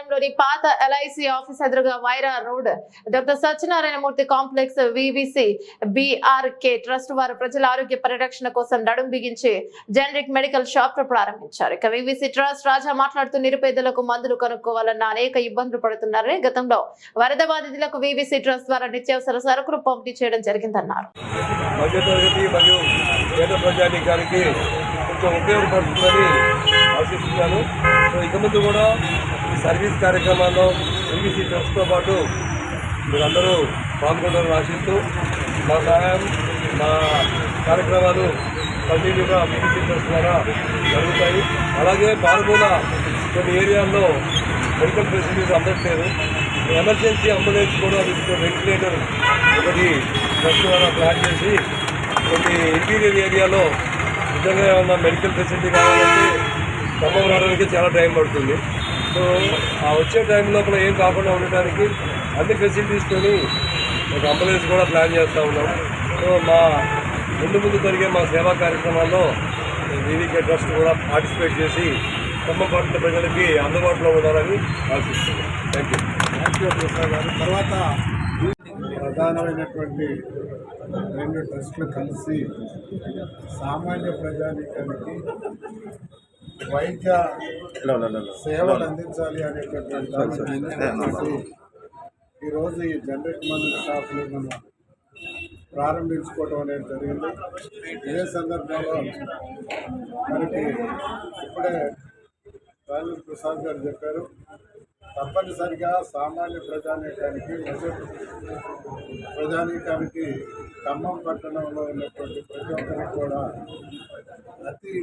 కార్యాలయంలోని పాత LIC office ఎదురుగా Wyra road. Doctor Satyanarayanamurthy complex VVC BRK trust వారు ప్రజల ఆరోగ్య పరిరక్షణ కోసం నడుం బిగించి జనరిక్ మెడికల్ షాప్ ప్రారంభించారు. ఇక వివిసి ట్రస్ట్ రాజా మాట్లాడుతూ నిరుపేదలకు మందులు కనుక్కోవాలన్న అనేక ఇబ్బందులు పడుతున్నారని గతంలో వరద బాధితులకు వివిసి ట్రస్ట్ ద్వారా నిత్యావసర సరుకులు పంపిణీ చేయడం జరిగిందన్నారు. ఉపయోగపడుతుందని ఆశిస్తున్నాను. సో ఇక ముందు కూడా సర్వీస్ కార్యక్రమాల్లో ఎంబీసీ ట్రస్ట్తో పాటు మీరందరూ పాల్గొంటారని ఆశిస్తూ మా సహాయం మా కార్యక్రమాలు కంటిన్యూగా ఎంబీసీ ట్రస్ట్ ద్వారా జరుగుతాయి. అలాగే మారుమూల కొన్ని ఏరియాల్లో మెడికల్ ఫెసిలిటీస్ అందట్లేదు. ఎమర్జెన్సీ అంబులెన్స్ కూడా విత్ వెంటిలేటర్ ఒకటి ట్రస్ట్ ద్వారా ప్లాన్ చేసి కొన్ని ఇంటీరియర్ ఏరియాలో నిజంగా ఏమన్నా మెడికల్ ఫెసిలిటీ కావాలంటే ఖమ్మం రావడానికి చాలా టైం పడుతుంది. సో ఆ వచ్చే టైం లోపల ఏం కాకుండా ఉండటానికి అన్ని ఫెసిలిటీస్తోని ఒక అంబులెన్స్ కూడా ప్లాన్ చేస్తూ ఉన్నాం. సో మా ముందు ముందు జరిగే మా సేవా కార్యక్రమాల్లో వీవీకే ట్రస్ట్ కూడా పార్టిసిపేట్ చేసి ఖమ్మం ప్రజలకి అందుబాటులో ఉండాలని ఆశిస్తున్నాం. Thank you thank you Prasad garu. తర్వాత ప్రధానమైనటువంటి రెండు ట్రస్టులు కలిసి సామాన్య ప్రజానికానికి వైద్య సేవలు అందించాలి అనేటటువంటి ఈరోజు ఈ జనరిక్ మందుల షాపులు మనం ప్రారంభించుకోవడం అనేది జరిగింది. ఇదే సందర్భంలో మనకి ఇప్పుడే రాజేంద్ర ప్రసాద్ గారు చెప్పారు తప్పనిసరిగా సామాన్య ప్రజానీకానికి ప్రజానీకానికి ఖమ్మం పట్టణంలో ఉన్నటువంటి ప్రతి ఒక్కరికి కూడా అతి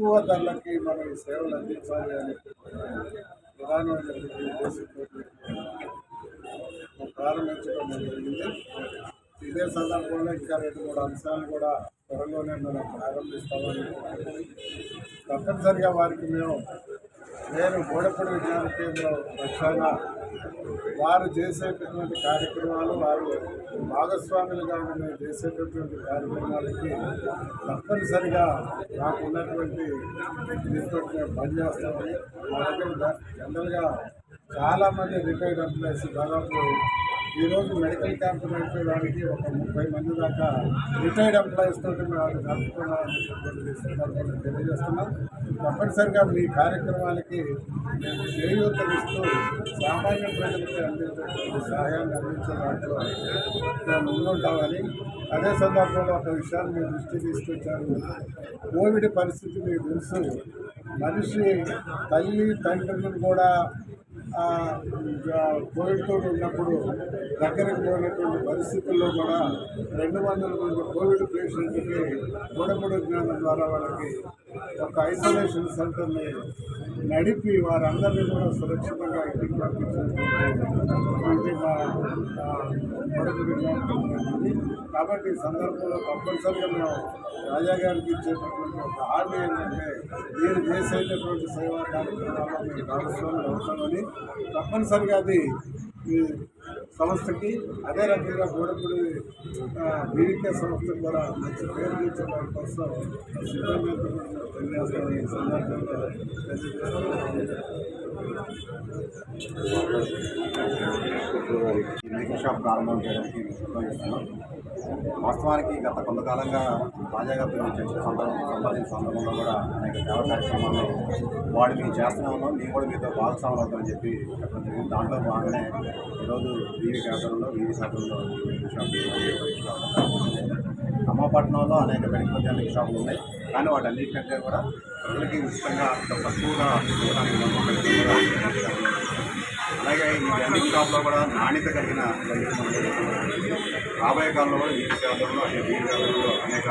తక్కువ ధరలకి మనం ఈ సేవలు అందించాలి అని ప్రధానమైన ఉద్దేశంతో ప్రారంభించడం జరిగింది. ఇదే సందర్భంలో ఇంకా రెండు మూడు అంశాలు కూడా త్వరలోనే మనం ప్రారంభిస్తామని తప్పనిసరిగా వారికి మేము నేను గోడపడి విజ్ఞాన కేంద్రం పక్షాన వారు చేసేటటువంటి కార్యక్రమాలు వారు భాగస్వాములుగా ఉండి మేము చేసేటటువంటి కార్యక్రమాలకి తప్పనిసరిగా నాకు ఉన్నటువంటి దీంతో మేము పనిచేస్తామని మా దగ్గర జనరల్గా చాలామంది రిటైర్డ్ ఎంప్లాయీస్ దాదాపు ఈరోజు మెడికల్ క్యాంప్ నడిపేదానికి ఒక ముప్పై మంది దాకా రిటైర్డ్ ఎంప్లాయీస్ తోటి మేము తెలియజేస్తున్నాం. తప్పనిసరిగా మీ కార్యక్రమాలకి మేము చేయూతనిస్తూ సామాన్య ప్రజలకు అందించేటువంటి సహాయాన్ని అందించే దాంట్లో మేము ముందుంటామని అదే సందర్భంలో ఒక విషయాన్ని మీ దృష్టి తీసుకొచ్చారు. కోవిడ్ పరిస్థితి మీకు తెలుసు. మనిషి తల్లి తండ్రులను కూడా కోవిడ్తో ఉన్నప్పుడు దగ్గరకు పోయినటువంటి పరిస్థితుల్లో కూడా రెండు వందల మంది కోవిడ్ పేషెంట్కి గొడపడు జ్ఞానం ద్వారా వాళ్ళకి ఒక ఐసోలేషన్ సెంటర్ని నడిపి వారందరినీ కూడా సురక్షితంగా ఇంటికి పంపించినటువంటి మా గొడపడు కాబట్టి సందర్భంలో తప్పనిసరిగా మేము రాజా గారికి ఇచ్చేటటువంటి ఒక హామీ ఏంటంటే మీరు చేసేటటువంటి సేవా కార్యక్రమాల్లో మీరు భాగస్వాములు అవుతామని తప్పనిసరిగా అది ఈ సంస్థకి అదే రకంగా గోడపూడి బీవికే సంస్థకు కూడా మంచి పేరు తీర్చడం కోసం సిద్ధంగా తెలియజేస్తామని సందర్భంగా ఈ మెడికల్ షాప్ ప్రారంభం చేయడానికి నిర్వహిస్తున్నాం వాస్తవానికి గత కొంతకాలంగా తాజాగా గారితో మేము చర్చ సందర్భం సంపాదించిన సందర్భంలో కూడా అనేక సేవా కార్యక్రమాలు వాడు మేము చేస్తూనే ఉన్నాం. మేము కూడా మీతో భాగస్వాములు అవుతామని చెప్పి చెప్పడం దాంట్లో భాగంగానే ఈరోజు వీవి కేంద్రంలో వీవి శాతంలో మెడికల్ షాప్ ఖమ్మపట్నంలో అనేక మెడికల్ క్లినిక్ షాపులు ఉన్నాయి. కానీ వాటన్నిటికంటే కూడా ప్రజలకి ఉచితంగా అంత తక్కువగా ఇవ్వడానికి అలాగే ఈ జనరిక్ షాప్లో కూడా నాణ్యత కలిగిన రాబోయే కాలంలో కూడా వీటి సేవల్లో అనేక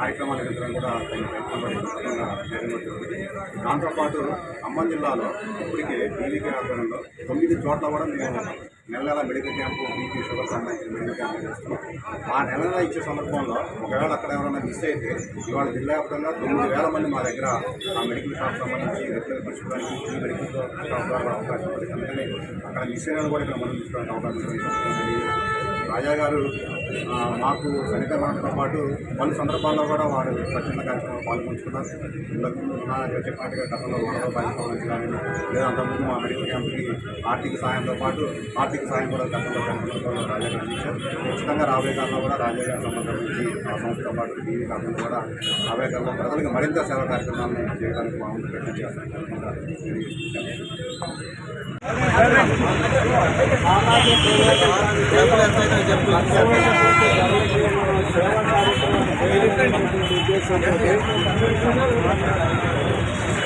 కార్యక్రమాలు నిర్వహించడం కూడా తగిన ప్రయత్నం కూడా దాంతోపాటు ఖమ్మం జిల్లాలో ఇప్పటికే బీవీకే ఆధ్వర్యంలో తొమ్మిది చోట్ల కూడా మేము నెల నెల మెడికల్ క్యాంపు బీపీ షుగర్ సంబంధించిన మెడికల్ క్యాంపు చేస్తున్నాం. ఆ నెల నెల ఇచ్చే సందర్భంలో ఒకవేళ అక్కడ ఎవరైనా మిస్ అయితే ఇవాళ జిల్లా వ్యాప్తంగా తొమ్మిది వేల మంది మా దగ్గర ఆ మెడికల్ షాప్ సంబంధించి రెగ్యులర్ మెడికల్ షాప్ ద్వారా అవకాశం ఉంది అందుకని అక్కడ మిస్ అయిన కూడా ఇక్కడ మనం తీసుకోవడానికి అవకాశం రాజా గారు మాకు సమీకరణతో పాటు పలు సందర్భాల్లో కూడా వారు స్వచ్ఛంద కార్యక్రమంలో పాల్గొంటున్నారు. ఇంతకు చెప్పినట్టుగా గతంలో వరద పాల్గొనవచ్చు కానీ లేదా అంతకుముందు మా మెడికల్ క్యాంప్కి ఆర్థిక సాయంతో పాటు ఆర్థిక సాయం కూడా గతంలో గతంలో రాజా గారు అందించారు. ఖచ్చితంగా రాబోయే కాలంలో కూడా రాజా గారి సంబంధించి ఆ సంస్థతో పాటు టీవీ కాకుండా కూడా రాబోయే కాలంలో ప్రజలకు మరింత సేవా కార్యక్రమాలను చేయడానికి మామూలు ప్రయత్నం చేస్తాను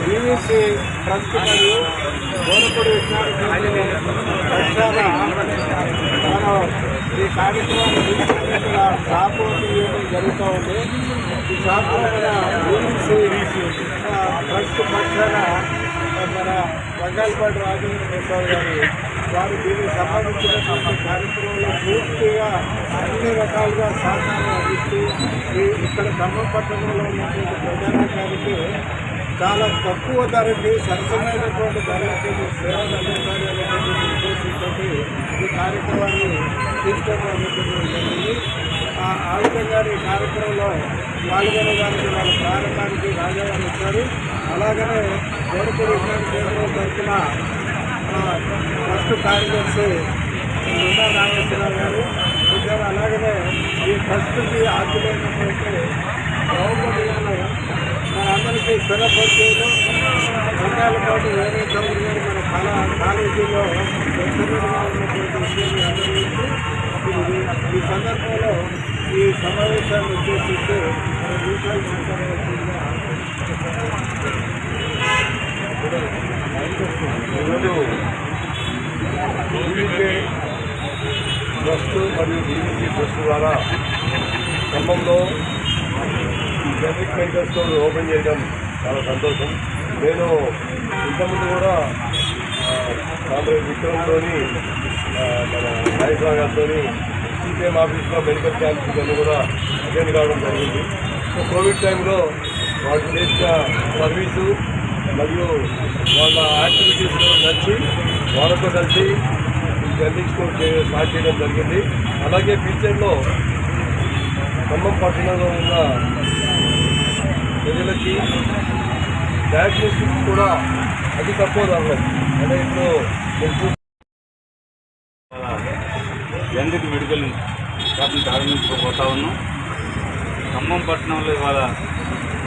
బీవీసీ ట్రస్ట్ మరియు గోరపూడి విజ్ఞాన మనం ఈ కార్యక్రమాన్ని షాప్ ఓపెన్ జరుగుతూ ఉంది ఈ షాప్ బీవీసీ ట్రస్ట్ పక్షాన మన బంగాళపాటి రాజేంద్ర ప్రసాద్ గారు వారు దీనికి సంబంధించినటువంటి కార్యక్రమంలో పూర్తిగా అన్ని రకాలుగా సహకారం అందిస్తూ ఇక్కడ ఖమ్మం పట్టణంలో ఉన్నటువంటి ప్రజానికానికి చాలా తక్కువ ధరకి సరసమైనటువంటి ధరలకి సేవలు అందించాలి అనేటువంటి ఉద్దేశంతో ఈ కార్యక్రమాన్ని తీసుకోవడం జరిగింది. ఆ విధంగా ఈ కార్యక్రమంలో పాల్గొనడానికి వాళ్ళ ప్రారంభానికి రాజావారు ఇచ్చారు అలాగనే కోరుకూరు విజ్ఞాన కేంద్రం తరఫున ఆ, ట్రస్ట్ కార్యదర్శి గుండా నాగేశ్వరరావు గారు వచ్చారు. అలాగనే ఈ ట్రస్ట్కి ఆర్థికమైనటువంటి ద్రౌపది మనందరికీ స్థిరపరిచేయడం బంగాళ పాటు వేరే చౌదరి గారు మన కళా కాలేజీలో ఉన్నటువంటి విషయాన్ని ఈ సందర్భంలో ఈ సమావేశాన్ని ఉద్దేశిస్తూ ఈరోజు బీవీకే ట్రస్ట్ మరియు బీవీసీ ట్రస్ట్ ద్వారా ఖమ్మంలో ఈ జనరిక్ మెడికల్ స్టోర్ ఓపెన్ చేయడం చాలా సంతోషం. నేను ఇంతకుముందు కూడా కాంగ్రెస్ విక్రమ్తోని మన నాగేశ్వర గారితో సిపిఎం ఆఫీస్లో మెడికల్ క్యాంప్స్ ఇవన్నీ కూడా అటెండ్ కావడం జరిగింది. సో కోవిడ్ టైంలో వాళ్ళు చేసిన సర్వీసు మరియు వాళ్ళ యాక్టివిటీస్లో కలిసి వాళ్ళతో కలిసి జర్నీ స్టార్ట్ చేయడం జరిగింది. అలాగే ఫ్యూచర్లో ఖమ్మం పట్టణంలో ఉన్న ప్రజలకి డయాగ్నోస్టిక్స్ కూడా అతి తక్కువ ధరలో. అంటే ఇప్పుడు జనరిక్ మెడికల్ షాప్ని ప్రారంభించుకోబోతా ఉన్నాం. ఖమ్మం పట్టణంలో ఇవాళ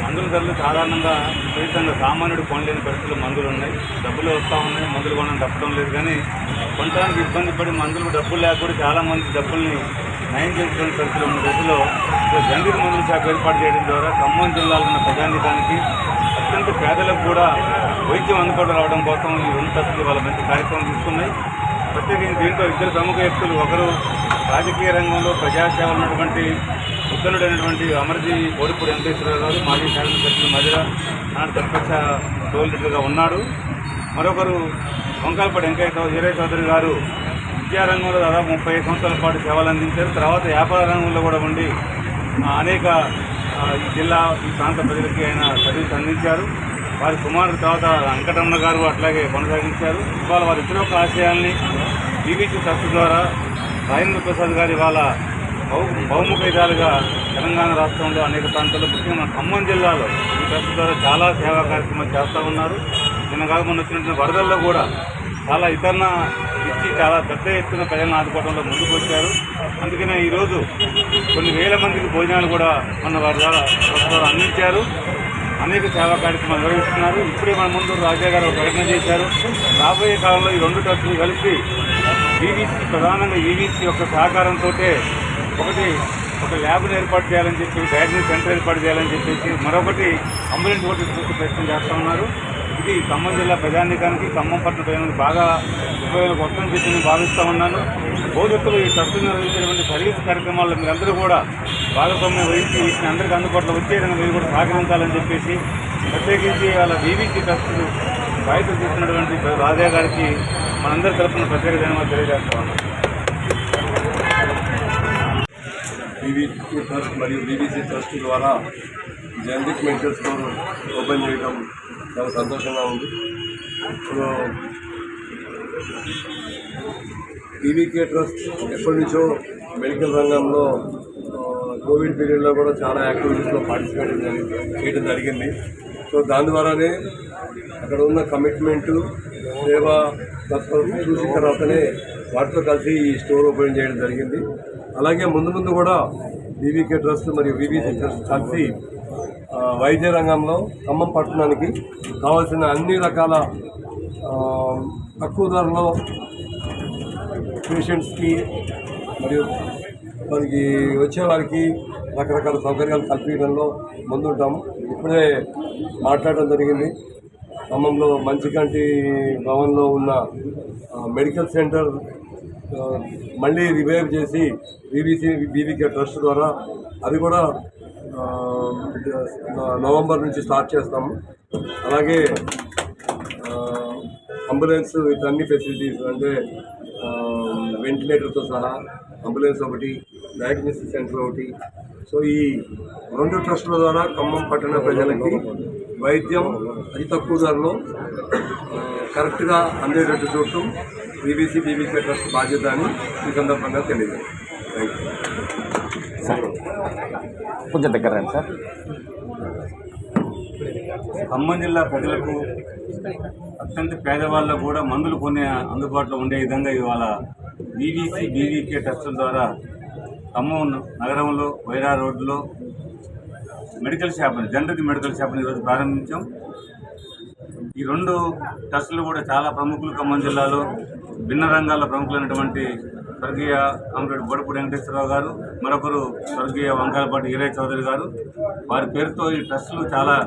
మందుల ధరలు సాధారణంగా విపరీతంగా సామాన్యుడు కొనలేని పరిస్థితుల్లో మందులు ఉన్నాయి. డబ్బులు వస్తూ ఉన్నాయి. మందులు కొనడం తప్పడం లేదు కానీ కొనడానికి ఇబ్బంది పడి మందులు డబ్బులు లేకుండా చాలామంది డబ్బుల్ని నయం చేసుకునే పరిస్థితులు ఉన్న దశలో ఇలా మందుల శాఖ ఏర్పాటు చేయడం ద్వారా ఖమ్మం జిల్లాలో ఉన్న ప్రజానికానికి అత్యంత పేదలకు కూడా వైద్యం అందుబాటులో రావడం కోసం ఈ రెండు ట్రస్టులు వాళ్ళ మంచి కార్యక్రమం తీసుకున్నాయి. ప్రత్యేకించి దీంట్లో ఇద్దరు ప్రముఖ వ్యక్తులు ఒకరు రాజకీయ రంగంలో ప్రజాసేవ ఉన్నటువంటి ఉత్తనుడైనటువంటి అమర్జీ కోడిపూడి వెంకటేశ్వరరావు గారు మాజీ శాసనసభ్యులు మధుర నాడు సర్పంచ టోల్ ఉన్నాడు. మరొకరు వంకాలపాటి వెంకయ్య వీరయ్య చౌదరి గారు విద్యారంగంలో దాదాపు ముప్పై సంవత్సరాల పాటు సేవలు అందించారు. తర్వాత వ్యాపార రంగంలో కూడా ఉండి అనేక ఈ జిల్లా ఈ ప్రాంత ప్రజలకి ఆయన సర్వీస్ అందించారు. వారి కుమారుడు తర్వాత వెంకటరమణ గారు అట్లాగే కొనసాగించారు. ఇవాళ వారి ఇతర యొక్క ఆశయాల్ని టీవీసీ ట్రస్ట్ ద్వారా రాజేంద్ర ప్రసాద్ గారి ఇవాళ బహు బహుముఖ విధాలుగా తెలంగాణ రాష్ట్రంలో అనేక ప్రాంతాల్లో ముఖ్యంగా మన ఖమ్మం జిల్లాలో ఈ ట్రస్ట్ ద్వారా చాలా సేవా కార్యక్రమాలు చేస్తూ ఉన్నారు. నిన్న కాక మొన్న వచ్చినటువంటి వరదల్లో కూడా చాలా ఇతరణ ఇచ్చి చాలా పెద్ద ఎత్తున ప్రజలను ఆదుకోవడంలో ముందుకు వచ్చారు. అందుకనే ఈరోజు కొన్ని వేల మందికి భోజనాలు కూడా మన వారి ద్వారా ట్రస్ట్ ద్వారా అందించారు. అనేక సేవా కార్యక్రమాలు నిర్వహిస్తున్నారు. ఇప్పుడే మన ముందు రాజా గారు ఒక ప్రకటన చేశారు. రాబోయే కాలంలో ఈ రెండు ట్రస్టులు కలిసి ఈవీసీ ప్రధానంగా ఈవీసీ యొక్క సహకారంతో ఒకటి ఒక ల్యాబ్ను ఏర్పాటు చేయాలని చెప్పి డయాగ్నోస్ సెంటర్ ఏర్పాటు చేయాలని చెప్పేసి మరొకటి అంబులెన్స్ ఒకటి ప్రయత్నం చేస్తూ ఉన్నారు. ఇది ఖమ్మం జిల్లా ప్రజానికానికి ఖమ్మం పట్ల ప్రజలకు బాగా ఉపయోగం వస్తుందని చెప్పి నేను భావిస్తూ ఉన్నాను. భవిష్యత్తులో ఈ ట్రస్ట్ నిర్వహించినటువంటి సర్వీస్ కార్యక్రమాల్లో మీరందరూ కూడా భాగస్వామ్యం వహించి వీటిని అందరికీ అందుబాటులో వచ్చే విధంగా మీరు కూడా సహకరించాలని చెప్పేసి ప్రత్యేకించి వాళ్ళ బీబీసీ ట్రస్ట్ బాధ్యతలు తీసుకున్నటువంటి రాజా గారికి మనందరి తరఫున ప్రత్యేక ధన్యవాదాలు తెలియజేస్తా ఉన్నాం. ట్రస్ట్ మరియు బీబీసీ ట్రస్ట్ ద్వారా జనరిక్ మెడికల్ స్టోర్ ఓపెన్ చేయడం చాలా సంతోషంగా ఉంది. ఇప్పుడు బీబీకే ట్రస్ట్ ఎప్పటి నుంచో మెడికల్ రంగంలో కోవిడ్ పీరియడ్లో కూడా చాలా యాక్టివిటీస్లో పార్టిసిపేట్ జరిగింది చేయడం జరిగింది. సో దాని ద్వారానే అక్కడ ఉన్న కమిట్మెంటు సేవా తత్పరత చూసిన తర్వాతనే వాటితో కలిసి ఈ స్టోర్ ఓపెన్ చేయడం జరిగింది. అలాగే ముందు ముందు కూడా బీవీకే ట్రస్ట్ మరియు బీబీసీ ట్రస్ట్ కలిసి వైద్య రంగంలో ఖమ్మం పట్టణానికి కావాల్సిన అన్ని రకాల తక్కువ ధరలో పేషెంట్స్కి మరియు మనకి వచ్చేవారికి రకరకాల సౌకర్యాలు కల్పించడంలో ముందుంటాము. ఇప్పుడే మాట్లాడడం జరిగింది. ఖమ్మంలో మంచికంటి భవన్లో ఉన్న మెడికల్ సెంటర్ మళ్ళీ రివైవ్ చేసి బీబీసీ బీబీకే ట్రస్ట్ ద్వారా అది కూడా నవంబర్ నుంచి స్టార్ట్ చేస్తాము. అలాగే అంబులెన్స్ విత్ అన్ని ఫెసిలిటీస్ అంటే వెంటిలేటర్తో సహా అంబులెన్స్ ఒకటి డయాగ్నోస్టిక్ సెంటర్ ఒకటి. సో ఈ రెండు ట్రస్టుల ద్వారా ఖమ్మం పట్టణ ప్రజలకి వైద్యం అతి తక్కువ ధరలో కరెక్ట్గా అందేటట్టు చూడటం బీబీసీ బీబీసీ ట్రస్ట్ బాధ్యత అని ఈ సందర్భంగా తెలియదు థ్యాంక్ యూ కొంచెం దగ్గర రండి సార్. ఖమ్మం జిల్లా ప్రజలకు అత్యంత పేదవాళ్ళకు కూడా మందులు కొనే అందుబాటులో ఉండే విధంగా ఇవాళ బీవీసీ బీవీకే ట్రస్టుల ద్వారా ఖమ్మం నగరంలో వైరా రోడ్లో మెడికల్ షాప్ని జనరిక్ మెడికల్ షాప్ని ఈరోజు ప్రారంభించాం. ఈ రెండు ట్రస్టులు కూడా చాలా ప్రముఖులు. ఖమ్మం జిల్లాలో భిన్న రంగాల్లో ప్రముఖులైనటువంటి స్వర్గీయ కామ్రేడ్ బొడపూడి వెంకటేశ్వరరావు గారు మరొకరు స్వర్గీయ వంకాలపాటి ఈరయ్య చౌదరి గారు. వారి పేరుతో ఈ ట్రస్టులు చాలా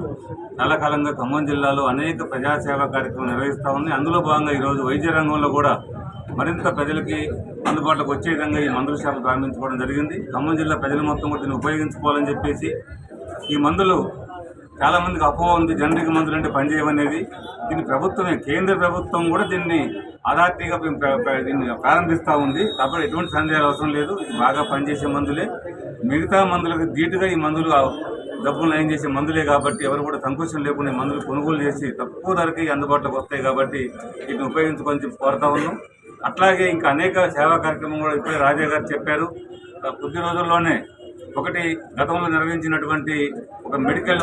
చాలా కాలంగా ఖమ్మం జిల్లాలో అనేక ప్రజాసేవా కార్యక్రమాలు నిర్వహిస్తూ ఉన్నాయి. అందులో భాగంగా ఈరోజు వైద్య రంగంలో కూడా మరింత ప్రజలకి అందుబాటులోకి వచ్చే విధంగా ఈ మందుల షాపు ప్రారంభించుకోవడం జరిగింది. ఖమ్మం జిల్లా ప్రజలు మొత్తం కూడా దీన్ని ఉపయోగించుకోవాలని చెప్పేసి ఈ మందులు చాలామందికి అపోహ ఉంది. జనరిక్ మందులు అంటే పనిచేయమనేది దీన్ని ప్రభుత్వమే కేంద్ర ప్రభుత్వం కూడా దీన్ని అథారిటీగా దీన్ని ప్రారంభిస్తూ ఉంది. కాబట్టి ఎటువంటి సందేహాలు అవసరం లేదు. ఇది బాగా పనిచేసే మందులే. మిగతా మందులకు ధీటుగా ఈ మందులు డబ్బులు నయం చేసే మందులే కాబట్టి ఎవరు కూడా సంకోచం లేకుండా మందులు కొనుగోలు చేసి తక్కువ ధరకి అందుబాటులోకి వస్తాయి కాబట్టి వీటిని ఉపయోగించుకొని చెప్పి కోరుతా ఉన్నాం. అట్లాగే ఇంకా అనేక సేవా కార్యక్రమం కూడా ఇప్పుడే రాజా గారు చెప్పారు. కొద్ది రోజుల్లోనే ఒకటి గతంలో నిర్వహించినటువంటి ఒక మెడికల్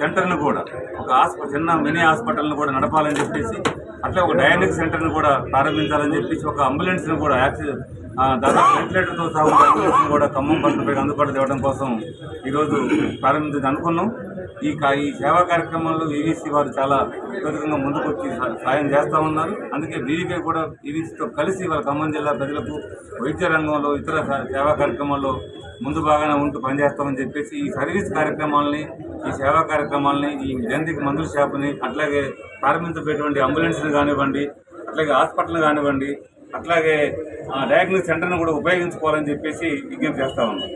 సెంటర్ను కూడా ఒక హాస్ప చిన్న మినీ హాస్పిటల్ను కూడా నడపాలని చెప్పేసి అట్లా ఒక డయానిక్ సెంటర్ను కూడా ప్రారంభించాలని చెప్పేసి ఒక అంబులెన్స్ను కూడా యాక్సి దాదాపు వెంటిలేటర్తో సాగు కూడా ఖమ్మం పట్టణపై అందుబాటులో ఇవ్వడం కోసం ఈరోజు ప్రారంభించి అనుకున్నాం. ఈ కా- ఈ సేవా కార్యక్రమంలో ఈవీసీ వారు చాలా అత్యధికంగా ముందుకు వచ్చి సాయం చేస్తూ ఉన్నారు. అందుకే వీరిపై కూడా ఈవీసీతో కలిసి వాళ్ళ ఖమ్మం జిల్లా ప్రజలకు వైద్య రంగంలో ఇతర సేవా కార్యక్రమాల్లో ముందు బాగానే ఉంటూ పనిచేస్తామని చెప్పేసి ఈ సర్వీస్ కార్యక్రమాలని ఈ సేవా కార్యక్రమాలని ఈ జంతికి మందుల షాపుని అట్లాగే ప్రారంభించబడేటువంటి అంబులెన్స్ని కానివ్వండి అట్లాగే హాస్పిటల్ కానివ్వండి అట్లాగే డయాగ్నోస్ సెంటర్ను కూడా ఉపయోగించుకోవాలని చెప్పేసి విజ్ఞప్తి చేస్తా ఉన్నాం.